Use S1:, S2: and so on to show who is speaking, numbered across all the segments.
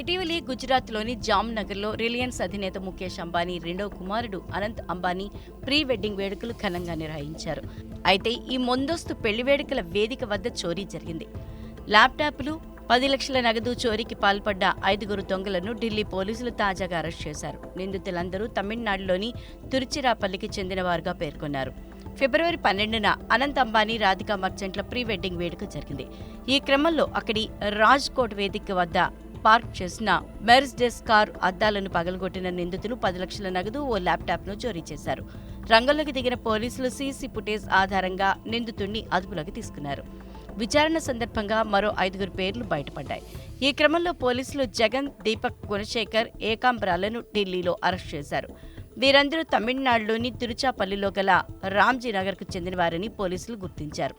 S1: ఇటీవలి గుజరాత్లోని జామ్నగర్లో రిలయన్స్ అధినేత ముఖేష్ అంబానీ రెండవ కుమారుడు అనంత్ అంబానీ ప్రీ వెడ్డింగ్ వేడుకలు ఘనంగా నిర్వహించారు. అయితే ఈ ముందస్తు పెళ్ళి వేడుకల వేదిక వద్ద చోరీ జరిగింది. ల్యాప్టాప్లు పది లక్షల నగదు చోరీకి పాల్పడ్డ ఐదుగురు దొంగలను ఢిల్లీ పోలీసులు తాజాగా అరెస్ట్ చేశారు. నిందితులందరూ తమిళనాడులోని తిరుచిరాపల్లికి చెందినవారుగా పేర్కొన్నారు. ఫిబ్రవరి పన్నెండున అనంత్ అంబానీ రాధికా మర్చెంట్ల ప్రీ వెడ్డింగ్ వేడుక జరిగింది. ఈ క్రమంలో అక్కడి రాజ్కోట్ వేదిక వద్ద పార్క్ చేసిన మెర్స్డెస్ కార్ అద్దాలను పగలగొట్టిన నిందితులు పది లక్షల నగదు ఓ ల్యాప్టాప్ను చోరీ చేశారు. రంగంలోకి దిగిన పోలీసులు సీసీ ఫుటేజ్ ఆధారంగా నిందితుడిని అదుపులోకి తీసుకున్నారు. విచారణ సందర్భంగా మరో ఐదుగురు పేర్లు బయటపడ్డాయి. ఈ క్రమంలో పోలీసులు జగన్ దీపక్ గుణశేఖర్ ఏకాంబరాలను ఢిల్లీలో అరెస్ట్ చేశారు. వీరందరూ తమిళనాడులోని తిరుచాపల్లిలో గల రామ్జీ నగర్కు చెందినవారని పోలీసులు గుర్తించారు.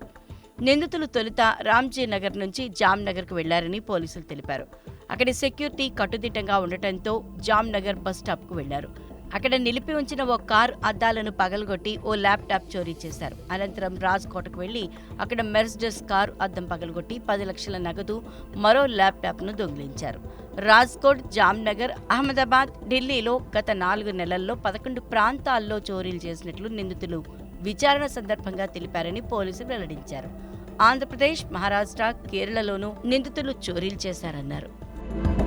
S1: నిందితులు తొలుత రామ్జీ నగర్ నుంచి జామ్నగర్కు వెళ్ళారని పోలీసులు తెలిపారు. అక్కడి సెక్యూరిటీ కట్టుదిట్టంగా ఉండటంతో జామ్నగర్ బస్ స్టాప్కు వెళ్ళారు అక్కడ నిలిపి ఉంచిన ఓ కార్ అద్దాలను పగలగొట్టి ఓ ల్యాప్టాప్ చోరీ చేశారు. అనంతరం రాజ్కోటకు వెళ్ళి అక్కడ మెర్స్డెస్ కారు అద్దం పగలగొట్టి పది లక్షల నగదు మరో ల్యాప్టాప్ను దొంగిలించారు. రాజ్కోట్ జామ్నగర్ అహ్మదాబాద్ ఢిల్లీలో గత నాలుగు నెలల్లో పదకొండు ప్రాంతాల్లో చోరీలు చేసినట్లు నిందితులు విచారణ సందర్భంగా తెలిపారని పోలీసులు వెల్లడించారు. ఆంధ్రప్రదేశ్ మహారాష్ట్ర కేరళలోనూ నిందితులు చోరీలు చేశారన్నారు. Thank you